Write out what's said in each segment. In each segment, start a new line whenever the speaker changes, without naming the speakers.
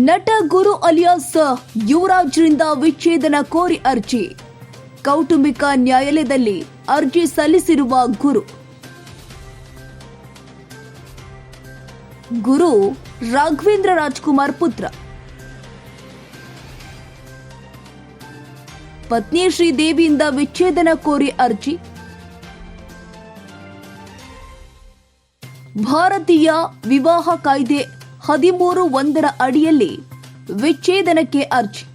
ನಟ ಗುರು ಅಲಿಯಾಸ್ ಯುವರಾಜ್ರಿಂದ ವಿಚ್ಛೇದನ ಕೋರಿ ಅರ್ಜಿ. ಕೌಟುಂಬಿಕ ನ್ಯಾಯಾಲಯದಲ್ಲಿ ಅರ್ಜಿ ಸಲ್ಲಿಸಿರುವ ಗುರು. ಗುರು ರಾಘವೇಂದ್ರ ರಾಜ್ಕುಮಾರ್ ಪುತ್ರ. ಪತ್ನಿ ಶ್ರೀದೇವಿಯಿಂದ ವಿಚ್ಛೇದನ ಕೋರಿ ಅರ್ಜಿ. ಭಾರತೀಯ ವಿವಾಹ ಕಾಯ್ದೆ ಹದಿಮೂರು ಒಂದರ ಅಡಿಯಲ್ಲಿ ವಿಚ್ಛೇದನಕ್ಕೆ ಅರ್ಜಿ.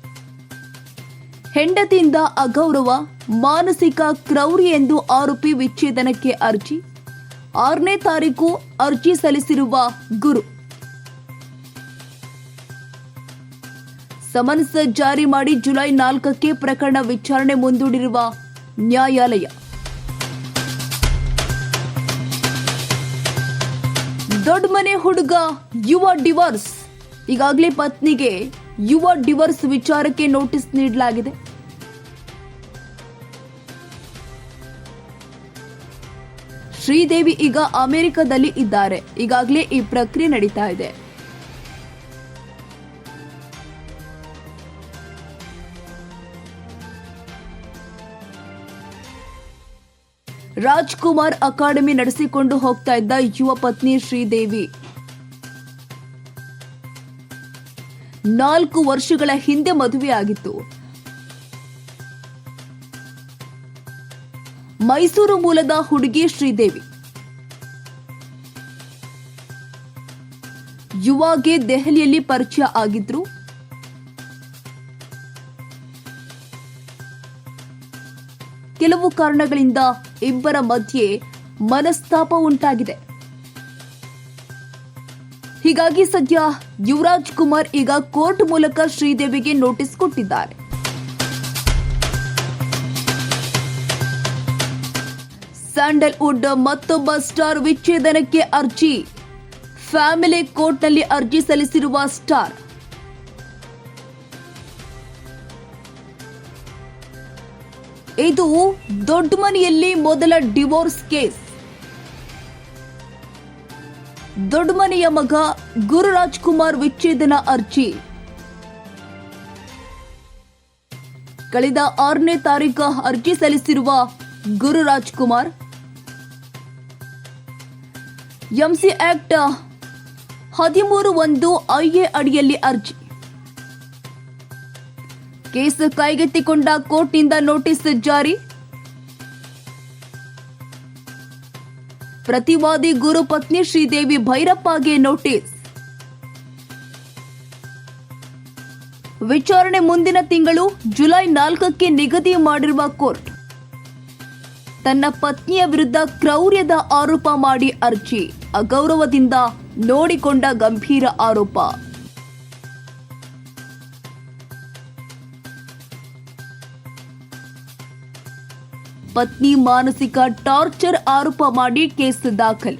ಹೆಂಡತಿಯಿಂದ ಅಗೌರವ, ಮಾನಸಿಕ ಕ್ರೌರಿ ಎಂದು ಆರೋಪಿ ವಿಚ್ಛೇದನಕ್ಕೆ ಅರ್ಜಿ. ಆರನೇ ತಾರೀಕು ಅರ್ಜಿ ಸಲ್ಲಿಸಿರುವ ಗುರು. ಸಮನ್ಸ್ ಜಾರಿ ಮಾಡಿ ಜುಲೈ ನಾಲ್ಕಕ್ಕೆ ಪ್ರಕರಣ ವಿಚಾರಣೆ ಮುಂದೂಡಿರುವ ನ್ಯಾಯಾಲಯ. ದೊಡ್ಡ ಮನೆ ಹುಡುಗ, ಯುವ ಡಿವೋರ್ಸ್. ಈಗಾಗಲೇ ಪತ್ನಿಗೆ ಯುವ ಡಿವೋರ್ಸ್ ವಿಚಾರಕ್ಕೆ ನೋಟಿಸ್ ನೀಡಲಾಗಿದೆ. ಶ್ರೀದೇವಿ ಈಗ ಅಮೆರಿಕದಲ್ಲಿ ಇದ್ದಾರೆ. ಈಗಾಗಲೇ ಈ ಪ್ರಕ್ರಿಯೆ ನಡೀತಾ ಇದೆ. ರಾಜ್ಕುಮಾರ್ ಅಕಾಡೆಮಿ ನಡೆಸಿಕೊಂಡು ಹೋಗ್ತಾ ಇದ್ದ ಯುವ ಪತ್ನಿ ಶ್ರೀದೇವಿ. ನಾಲ್ಕು ವರ್ಷಗಳ ಹಿಂದೆ ಮದುವೆ ಆಗಿತ್ತು. ಮೈಸೂರು ಮೂಲದ ಹುಡುಗಿ ಶ್ರೀದೇವಿ. ಯುವಾಗೆ ದೆಹಲಿಯಲ್ಲಿ ಪರಿಚಯ ಆಗಿದ್ರು. ಕೆಲವು ಕಾರಣಗಳಿಂದ ಇಬ್ಬರ ಮಧ್ಯೆ ಮನಸ್ತಾಪ ಉಂಟಾಗಿದೆ. ಹೀಗಾಗಿ ಸದ್ಯ ಯುವರಾಜ್ ಕುಮಾರ್ ಈಗ ಕೋರ್ಟ್ ಮೂಲಕ ಶ್ರೀದೇವಿಗೆ ನೋಟಿಸ್ ಕೊಟ್ಟಿದ್ದಾರೆ. ಸ್ಯಾಂಡಲ್ವುಡ್ ಮತ್ತೊಬ್ಬ ಸ್ಟಾರ್ ವಿಚ್ಛೇದನಕ್ಕೆ ಅರ್ಜಿ. ಫ್ಯಾಮಿಲಿ ಕೋರ್ಟ್ನಲ್ಲಿ ಅರ್ಜಿ ಸಲ್ಲಿಸಿರುವ ಸ್ಟಾರ್. ಇದು ದೊಡ್ಡ ಮನೆಯಲ್ಲಿ ಮೊದಲ ಡಿವೋರ್ಸ್ ಕೇಸ್. ದೊಡ್ಡ ಮನೆಯ ಮಗ ಗುರುರಾಜ್ ಕುಮಾರ್ ವಿಚ್ಛೇದನ ಅರ್ಜಿ. ಕಳೆದ ಆರನೇ ತಾರೀಕು ಅರ್ಜಿ ಸಲ್ಲಿಸಿರುವ ಗುರುರಾಜ್ ಕುಮಾರ್ ಎಂಸಿ ಆಕ್ಟ್ ಹದಿಮೂರು ಒಂದು ಐಎ ಅಡಿಯಲ್ಲಿ ಅರ್ಜಿ. ಕೇಸ್ ಕೈಗೆತ್ತಿಕೊಂಡ ಕೋರ್ಟ್ನಿಂದ ನೋಟಿಸ್ ಜಾರಿ. ಪ್ರತಿವಾದಿ ಗುರು ಪತ್ನಿ ಶ್ರೀದೇವಿ ಭೈರಪ್ಪಗೆ ನೋಟಿಸ್. ವಿಚಾರಣೆ ಮುಂದಿನ ತಿಂಗಳು ಜುಲೈ ನಾಲ್ಕಕ್ಕೆ ನಿಗದಿ ಮಾಡಿರುವ ಕೋರ್ಟ್. ತನ್ನ ಪತ್ನಿಯ ವಿರುದ್ಧ ಕ್ರೌರ್ಯದ ಆರೋಪ ಮಾಡಿ ಅರ್ಜಿ, ಅಗೌರವದಿಂದ ನೋಡಿಕೊಂಡ ಗಂಭೀರ ಆರೋಪ. ಪತ್ನಿ ಮಾನಸಿಕ ಟಾರ್ಚರ್ ಆರೋಪ ಮಾಡಿ ಕೇಸ್ ದಾಖಲು